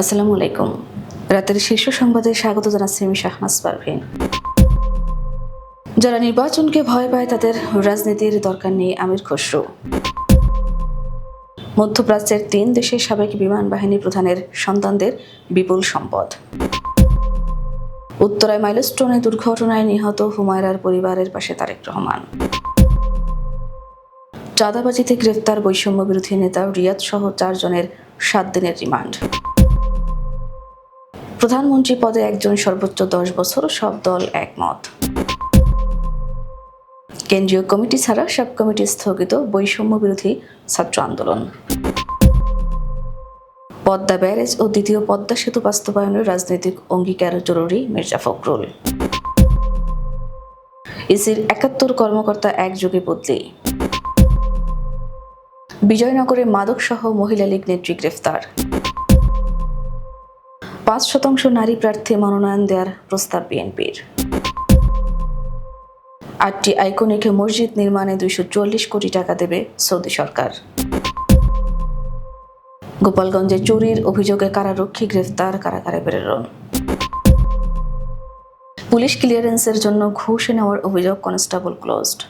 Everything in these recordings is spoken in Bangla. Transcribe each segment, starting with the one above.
আসসালামু আলাইকুম। রাতের শীর্ষ সংবাদে স্বাগত জানাচ্ছি আমি শাহনাজ পারভিন। যারা নির্বাচনকে ভয় পায়, তাদের রাজনীতির দরকার নেই আমির খসরু। মধ্যপ্রাচ্যের তিন দেশের সাবেক বিমান বাহিনী প্রধানের সন্তানদের বিপুল সম্পদ। উত্তরায় মাইলস্টোনে দুর্ঘটনায় নিহত হুমায়রার পরিবারের পাশে তারেক রহমান। চাঁদাবাজিতে গ্রেফতার বৈষম্য বিরোধী নেতা রিয়াদ সহ চারজনের সাত দিনের রিমান্ড। প্রধানমন্ত্রী পদে একজন সর্বোচ্চ দশ বছর, সব দল একমত। কেন্দ্রীয় কমিটি ছাড়া সব কমিটি স্থগিত বৈষম্য বিরোধী ছাত্র আন্দোলন। পদ্মা ব্যারেজ ও দ্বিতীয় পদ্মা সেতু বাস্তবায়নের রাজনৈতিক অঙ্গীকার জরুরি মির্জা ফখরুল। ইসির একাত্তর কর্মকর্তা একযোগে বদলি। বিজয়নগরে মাদক সহ মহিলা লীগ নেত্রী গ্রেফতার। পাঁচ শতাংশ নারী প্রার্থী মনোনয়ন দেওয়ার প্রস্তাব বিএনপির। আটটি আইকনিক মসজিদ নির্মাণে দুইশো চল্লিশ কোটি টাকা দেবে সৌদি সরকার। গোপালগঞ্জে চুরির অভিযোগে কারারক্ষী গ্রেফতার কারাগারে প্রেরণ। পুলিশ ক্লিয়ারেন্সের জন্য ঘুষ নেওয়ার অভিযোগ কনস্টেবল ক্লোজড।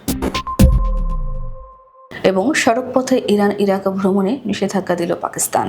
এবং সড়কপথে ইরান ইরাক ভ্রমণে নিষেধাজ্ঞা দিল পাকিস্তান।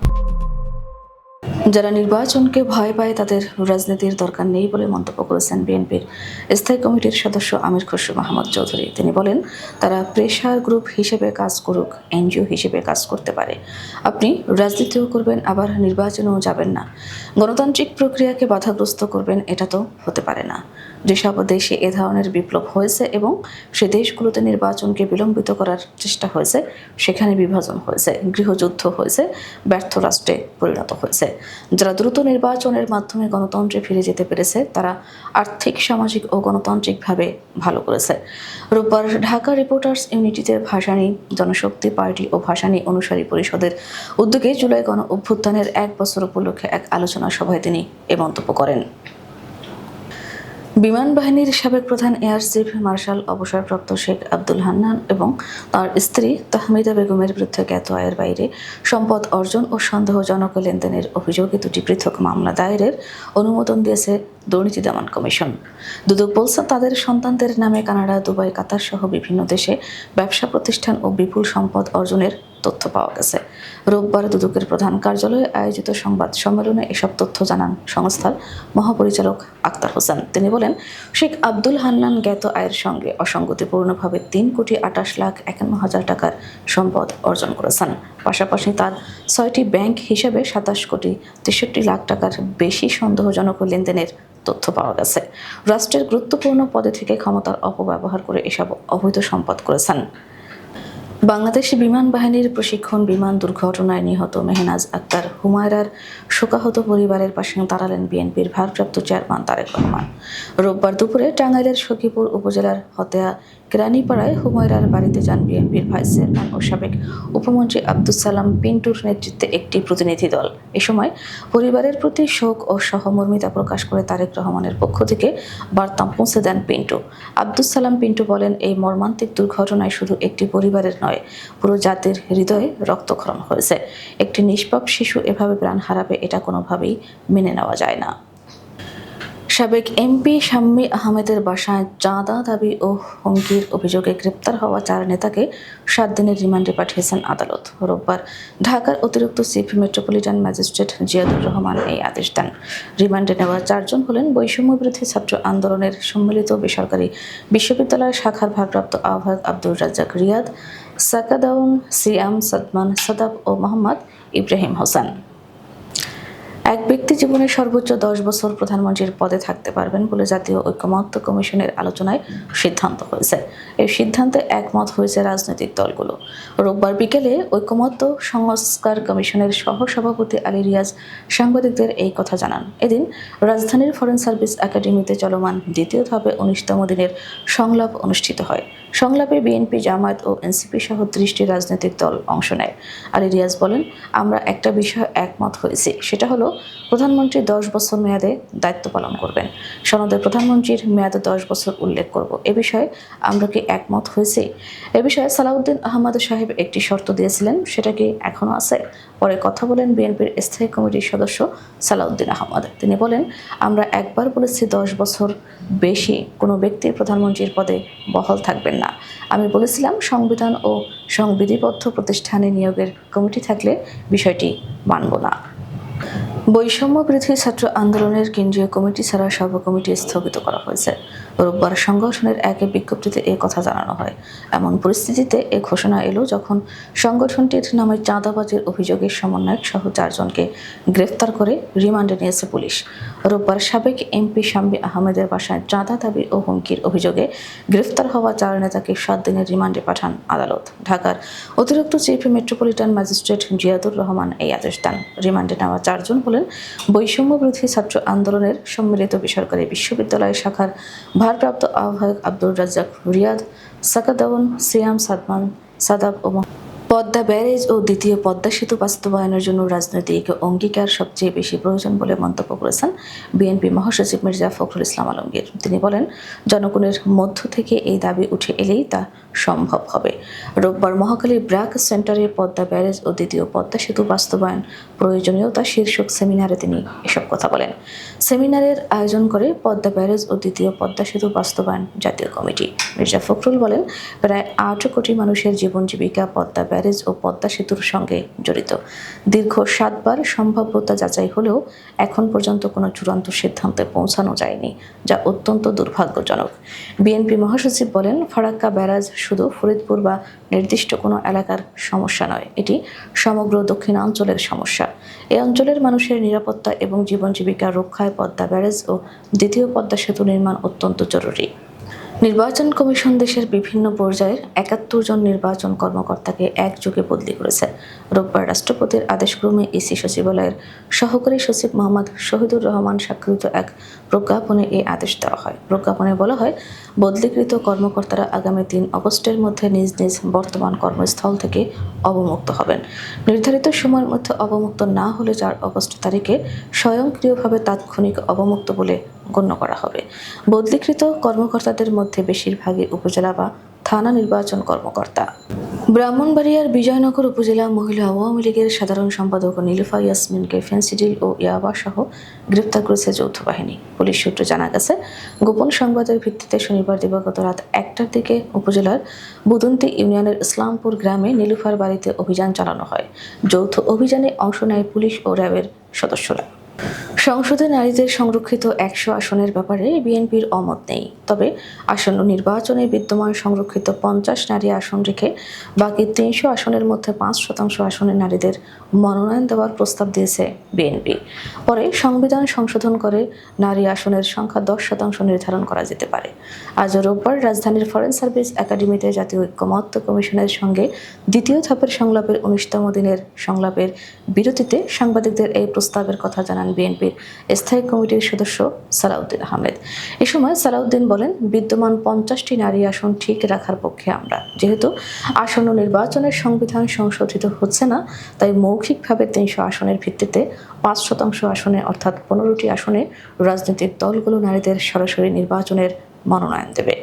যারা নির্বাচনকে ভয় পায়, তাদের রাজনীতির দরকার নেই বলে মন্তব্য করেছেন বিএনপির স্থায়ী কমিটির সদস্য আমির খসরু মাহমুদ চৌধুরী। তিনি বলেন, তারা প্রেশার গ্রুপ হিসেবে কাজ করুক, এনজিও হিসেবে কাজ করতে পারে। আপনি রাজনীতিও করবেন, আবার নির্বাচনেও যাবেন না। গণতান্ত্রিক প্রক্রিয়াকে বাধাগ্রস্ত করবেন, এটা তো হতে পারে না। যেসব দেশে এ ধরনের বিপ্লব হয়েছে এবং সে দেশগুলোতে নির্বাচনকে বিলম্বিত করার চেষ্টা হয়েছে, সেখানে বিভাজন হয়েছে, গৃহযুদ্ধ হয়েছে, ব্যর্থ রাষ্ট্রে পরিণত হয়েছে। যারা দ্রুত নির্বাচনের মাধ্যমে গণতন্ত্রে ফিরে যেতে পেরেছে, তারা আর্থিক, সামাজিক ও গণতান্ত্রিকভাবে ভালো করেছে। রোববার ঢাকা রিপোর্টার্স ইউনিটিতে ভাসানী জনশক্তি পার্টি ও ভাসানী অনুসারী পরিষদের উদ্যোগে জুলাই গণ অভ্যুত্থানের এক বছর উপলক্ষে এক আলোচনা সভায় তিনি এ মন্তব্য করেন। বিমান বাহিনীর সাবেক প্রধান এয়ার চিফ মার্শাল অবসরপ্রাপ্ত শেখ আব্দুল হান্নান এবং তার স্ত্রী তাহমিদা বেগমের বিরুদ্ধে জ্ঞাত আয়ের বাইরে সম্পদ অর্জন ও সন্দেহজনক লেনদেনের অভিযোগে দুটি পৃথক মামলা দায়েরের অনুমোদন দিয়েছে দুর্নীতি দমন কমিশন। দুদক বলছে, তাদের সন্তানদের নামে কানাডা, দুবাই, কাতার সহ বিভিন্ন দেশে ব্যবসা প্রতিষ্ঠান ও বিপুল সম্পদ অর্জনের তথ্য পাওয়া গেছে। রোববার দুদকের প্রধান কার্যালয়ে আয়োজিত সংবাদ সম্মেলনে এসব তথ্য জানান সংস্থার মহাপরিচালক আক্তার হোসেন। তিনি বলেন, শেখ আব্দুল হান্নান জ্ঞাত আয়ের সঙ্গে অসঙ্গতিপূর্ণভাবে তিন কোটি আটাশ লাখ একান্ন হাজার টাকার সম্পদ অর্জন করেছেন। পাশাপাশি তার ছয়টি ব্যাংক হিসেবে সাতাশ কোটি তেষট্টি লাখ টাকার বেশি সন্দেহজনক লেনদেনের তথ্য পাওয়া গেছে। রাষ্ট্রের গুরুত্বপূর্ণ পদে থেকে ক্ষমতার অপব্যবহার করে এসব অবৈধ সম্পদ করেছেন। বাংলাদেশি বিমান বাহিনীর প্রশিক্ষণ বিমান দুর্ঘটনায় নিহত মেহনাজ আক্তার হুমায়রার শোকাহত পরিবারের পাশে দাঁড়ালেন বিএনপির ভারপ্রাপ্ত চেয়ারম্যান তারেক রহমান। রোববার দুপুরে টাঙ্গাইলের সখীপুর উপজেলার হতেয়া কেরানীপাড়ায় হুমায়রার বাড়িতে যান বিএনপির ভাইস চেয়ারম্যান ও সাবেক উপমন্ত্রী আব্দুল সালাম পিন্টুর নেতৃত্বে একটি প্রতিনিধি দল। এ সময় পরিবারের প্রতি শোক ও সহমর্মিতা প্রকাশ করে তারেক রহমানের পক্ষ থেকে বার্তা পৌঁছে দেন পিন্টু। আব্দুল সালাম পিন্টু বলেন, এই মর্মান্তিক দুর্ঘটনায় শুধু একটি পরিবারের নয় পুরো জাতির হৃদয়ে রক্তক্ষরণ হয়েছে। একটি নিষ্পাপ শিশু এভাবে প্রাণ হারাবে, এটা কোনোভাবেই মেনে নেওয়া যায় না। সাবেক এমপি শাম্মী আহমেদের বাসায় চাঁদা দাবি ও হুমকির অভিযোগে গ্রেপ্তার হওয়া চার নেতাকে সাত দিনের রিমান্ডে পাঠিয়েছেন আদালত। রোববার ঢাকার অতিরিক্ত chief metropolitan magistrate Ziadur Rahman এই আদেশ দেন। রিমান্ডে নেওয়া চারজন হলেন বৈষম্য বিরোধী ছাত্র আন্দোলনের সম্মিলিত বেসরকারি বিশ্ববিদ্যালয় শাখার ভারপ্রাপ্ত আহ্বায়ক আব্দুর রাজ্জাক রিয়াদ সাকাদাউন সিয়াম সাদমান সাদাব ও মোহাম্মদ ইব্রাহিম হোসেন। এক ব্যক্তি জীবনে সর্বোচ্চ দশ বছর প্রধানমন্ত্রীর পদে থাকতে পারবেন বলে জাতীয় ঐক্যমত্য কমিশনের আলোচনায় সিদ্ধান্ত হয়েছে। এই সিদ্ধান্তে একমত হয়েছে রাজনৈতিক দলগুলো। রোববার বিকেলে ঐক্যমত্য সংস্কার কমিশনের সহ সভাপতি আলী রিয়াজ সাংবাদিকদের এই কথা জানান। এদিন রাজধানীর ফরেন সার্ভিস একাডেমিতে চলমান দ্বিতীয় ধাপে উনিশতম দিনের সংলাপ অনুষ্ঠিত হয়। সংলাপে বিএনপি জামায়াত ও এনসিপি সহ ত্রিশটি রাজনৈতিক দল অংশ নেয়। আলী রিয়াজ বলেন, আমরা একটা বিষয়ে একমত হয়েছি। সেটা হলো, প্রধানমন্ত্রী দশ বছর মেয়াদে দায়িত্ব পালন করবেন। সনদে প্রধানমন্ত্রীর মেয়াদে দশ বছর উল্লেখ করব। এ বিষয়ে আমরা কি একমত হয়েছি? এ বিষয়ে সালাউদ্দিন আহমদ সাহেব একটি শর্ত দিয়েছিলেন। সেটা কি এখনও আছে? পরে কথা বলেন বিএনপির স্থায়ী কমিটির সদস্য সালাউদ্দিন আহমদ। তিনি বলেন, আমরা একবার বলেছি দশ বছর বেশি কোনো ব্যক্তি প্রধানমন্ত্রীর পদে বহাল থাকবেন না। আমি বলেছিলাম সংবিধান ও সংবিধিবদ্ধ প্রতিষ্ঠানে নিয়োগের কমিটি থাকলে বিষয়টি মানব না। বৈষম্য বিরোধী ছাত্র আন্দোলনের কেন্দ্রীয় কমিটি ছাড়া সর্ব কমিটি স্থগিত করা হয়েছে। রোববার সংগঠনের এক বিজ্ঞপ্তিতে এ কথা জানানো হয়। এমন পরিস্থিতিতে এ ঘোষণা এলো যখন সংগঠনটির নামে চাঁদাবাজির অভিযোগে সমন্বয়ক সহ চারজনকে গ্রেফতার করে রিমান্ডে নিয়েছে পুলিশ। রোববার সাবেক এমপি শাম্বি আহমেদের বাসায় চাঁদা দাবি ও হুমকির অভিযোগে গ্রেফতার হওয়া চার নেতাকে সাত দিনের রিমান্ডে পাঠান আদালত। ঢাকার অতিরিক্ত chief metropolitan magistrate Ziadur Rahman এই আদেশ দেন। রিমান্ডে নেওয়া চারজন হলেন বৈষম্য বিরোধী ছাত্র আন্দোলনের সম্মিলিত বেসরকারি বিশ্ববিদ্যালয় শাখার ভারপ্রাপ্ত আহ্বায়ক আব্দুর রাজ্জাক রিয়াদ সাকাদাউন সিয়াম সাদমান সাদাব ও পদ্মা ব্যারেজ ও দ্বিতীয় পদ্মা সেতু বাস্তবায়নের জন্য রাজনৈতিক অঙ্গীকার সবচেয়ে বেশি প্রয়োজন বলে মন্তব্য করেছেন বিএনপি মহাসচিব মির্জা ফখরুল ইসলাম আলমগীর। তিনি বলেন, জনগণের মধ্য থেকে এই দাবি উঠে এলেই তা সম্ভব হবে। রোববার মহাখালী ব্র্যাক সেন্টারে পদ্মা ব্যারেজ ও দ্বিতীয় পদ্মা সেতু বাস্তবায়ন প্রয়োজনীয়তা শীর্ষক সেমিনারে তিনি এসব কথা বলেন। সেমিনারের আয়োজন করে পদ্মা ব্যারেজ ও দ্বিতীয় পদ্মা সেতু বাস্তবায়ন জাতীয় কমিটি। মির্জা ফখরুল বলেন, প্রায় আট কোটি মানুষের জীবন জীবিকা পদ্মা ব্যারেজ ও পদ্মা সেতুর সঙ্গে জড়িত। দীর্ঘ সাতবার সম্ভাব্যতা যাচাই হলেও এখন পর্যন্ত কোনো চূড়ান্ত সিদ্ধান্তে পৌঁছানো যায়নি, যা অত্যন্ত দুর্ভাগ্যজনক। বিএনপি মহাসচিব বলেন, ফারাক্কা ব্যারাজ শুধু ফরিদপুর বা নির্দিষ্ট কোনো এলাকার সমস্যা নয়, এটি সমগ্র দক্ষিণাঞ্চলের সমস্যা। এই অঞ্চলের মানুষের নিরাপত্তা এবং জীবন জীবিকা রক্ষায় পদ্মা ব্যারেজ ও দ্বিতীয় পদ্মা সেতু নির্মাণ অত্যন্ত জরুরি। নির্বাচন কমিশন দেশের বিভিন্ন পর্যায়ের একাত্তর জন নির্বাচন কর্মকর্তাকে একযোগে বদলি করেছে। রোববার রাষ্ট্রপতির আদেশক্রমে ইসি সচিবালয়ের সহকারী সচিব মোহাম্মদ শহীদুর রহমান স্বাক্ষরিত এক প্রজ্ঞাপনে এই আদেশ দেওয়া হয়। প্রজ্ঞাপনে বলা হয়, বদলিকৃত কর্মকর্তারা আগামী তিন অগস্টের মধ্যে নিজ নিজ বর্তমান কর্মস্থল থেকে অবমুক্ত হবেন। নির্ধারিত সময়ের মধ্যে অবমুক্ত না হলে চার অগস্ট তারিখে স্বয়ংক্রিয়ভাবে তাৎক্ষণিক অবমুক্ত বলে গণ্য করা হবে। বদলিকৃত কর্মকর্তাদের মধ্যে বেশিরভাগই উপজেলা বা থানা নির্বাচন কর্মকর্তা। ব্রাহ্মণবাড়িয়ার বিজয়নগর উপজেলা মহিলা আওয়ামী লীগের সাধারণ সম্পাদক নীলুফা ইয়াসমিনকে ফেন্সিডিল ও ইয়াবা সহ গ্রেপ্তার করেছে যৌথ বাহিনী। পুলিশ সূত্রে জানা গেছে, গোপন সংবাদের ভিত্তিতে শনিবার দিবাগত রাত একটার দিকে উপজেলার বুদন্তি ইউনিয়নের ইসলামপুর গ্রামে নীলুফার বাড়িতে অভিযান চালানো হয়। যৌথ অভিযানে অংশ নেয় পুলিশ ও র্যাবের সদস্যরা। সংসদে নারীদের সংরক্ষিত একশো আসনের ব্যাপারে বিএনপির অমত নেই। তবে আসন্ন নির্বাচনে বিদ্যমান সংরক্ষিত পঞ্চাশ নারী আসন রেখে বাকি তিনশো আসনের মধ্যে পাঁচ শতাংশ আসনে নারীদের মনোনয়ন দেওয়ার প্রস্তাব দিয়েছে বিএনপি। পরে সংবিধান সংশোধন করে নারী আসনের সংখ্যা দশ শতাংশ নির্ধারণ করা যেতে পারে। আজ রোববার রাজধানীর ফরেন সার্ভিস একাডেমিতে জাতীয় ঐক্যমত্য কমিশনের সঙ্গে দ্বিতীয় ধাপের সংলাপের উনিশতম দিনের সংলাপের বিরতিতে সাংবাদিকদের এই প্রস্তাবের কথা জানান বিএনপির স্থায়ী কমিটির সদস্য সালাউদ্দিন আহমেদ। এ সময় সালাউদ্দিন বলেন, বিদ্যমান পঞ্চাশটি নারী আসন ঠিক রাখার পক্ষে আমরা। যেহেতু আসন্ন নির্বাচনের সংবিধান সংশোধিত হচ্ছে না, তাই মৌখিকভাবে তিনশো আসনের ভিত্তিতে পাঁচ শতাংশ আসনে অর্থাৎ পনেরোটি আসনে রাজনৈতিক দলগুলো নারীদের সরাসরি নির্বাচনের মনোনয়ন দেবে।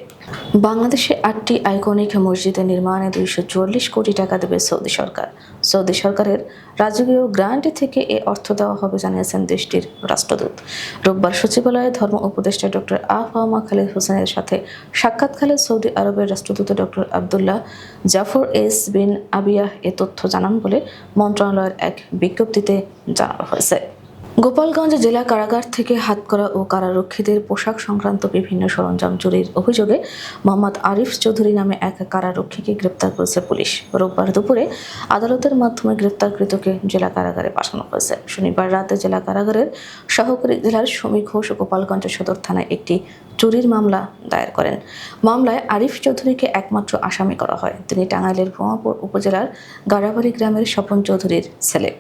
বাংলাদেশে আটটি আইকনিক মসজিদের নির্মাণে দুইশো চুয়াল্লিশ কোটি টাকা দেবে সৌদি সরকার। সৌদি সরকারের রাজকীয় গ্রান্ট থেকে এ অর্থ দেওয়া হবে জানিয়েছেন দেশটির রাষ্ট্রদূত। রোববার সচিবালয়ে ধর্ম উপদেষ্টা ডক্টর আফামা খালিদ হোসেনের সাথে সাক্ষাৎকালে সৌদি আরবের রাষ্ট্রদূত doctor Abdullah Jafar S bin Abiyah এ তথ্য জানান বলে মন্ত্রণালয়ের এক বিজ্ঞপ্তিতে জানানো হয়েছে। গোপালগঞ্জ জেলা কারাগার থেকে হাতকড়া ও কারারক্ষীদের পোশাক সংক্রান্ত বিভিন্ন সরঞ্জাম চুরির অভিযোগে মোহাম্মদ আরিফ চৌধুরী নামে এক কারারক্ষীকে গ্রেপ্তার করেছে পুলিশ। রোববার দুপুরে আদালতের মাধ্যমে গ্রেপ্তারকৃতকে জেলা কারাগারে পাঠানো হয়েছে। শনিবার রাতে জেলা কারাগারের সহকারী জেলার শ্রমিক ঘোষ গোপালগঞ্জ সদর থানায় একটি চুরির মামলা দায়ের করেন। মামলায় আরিফ চৌধুরীকে একমাত্র আসামি করা হয়। তিনি টাঙ্গাইলের ভুয়াপুর উপজেলার গাড়াবাড়ি গ্রামের স্বপন চৌধুরীর ছেলে।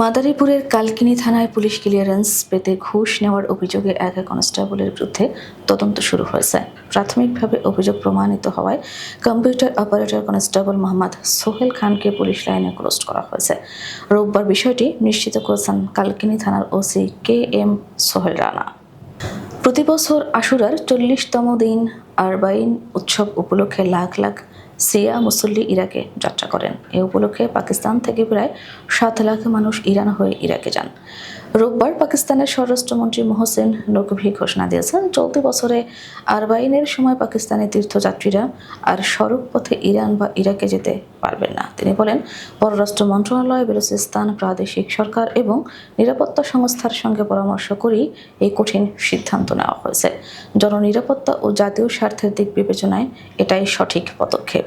মাদারীপুরের কালকিনি থানায় পুলিশ ক্লিয়ারেন্স পেতে ঘুষ নেওয়ার অভিযোগে এক কনস্টেবলের বিরুদ্ধে তদন্ত শুরু হয়েছে। প্রাথমিকভাবে অভিযোগ প্রমাণিত হওয়ায় computer operator constable Mohammad Sohel খানকে পুলিশ লাইনে ক্লোজ করা হয়েছে। রোববার বিষয়টি নিশ্চিত করেছেন কালকিনি থানার OC K M Sohel Rana. প্রতি বছর আশুরার চল্লিশতম দিন আরবাইন উৎসব উপলক্ষে লাখ লাখ সিয়া মুসল্লি ইরাকে যাত্রা করেন। এ উপলক্ষে পাকিস্তান থেকে প্রায় সাত লাখ মানুষ ইরান হয়ে ইরাকে যান। রোববার পাকিস্তানের স্বরাষ্ট্রমন্ত্রী মোহসেন নকভি ঘোষণা দিয়েছেন, চলতি বছরে আরবাইনের সময় পাকিস্তানি তীর্থযাত্রীরা আর সড়ক পথে ইরান বা ইরাকে যেতে পারবেন না। তিনি বলেন, পররাষ্ট্র মন্ত্রণালয়, বেলুচিস্তান, প্রাদেশিক সরকার এবং নিরাপত্তা সংস্থার সঙ্গে পরামর্শ করেই এই কঠিন সিদ্ধান্ত নেওয়া হয়েছে। জননিরাপত্তা ও জাতীয় স্বার্থের দিক বিবেচনায় এটাই সঠিক পদক্ষেপ।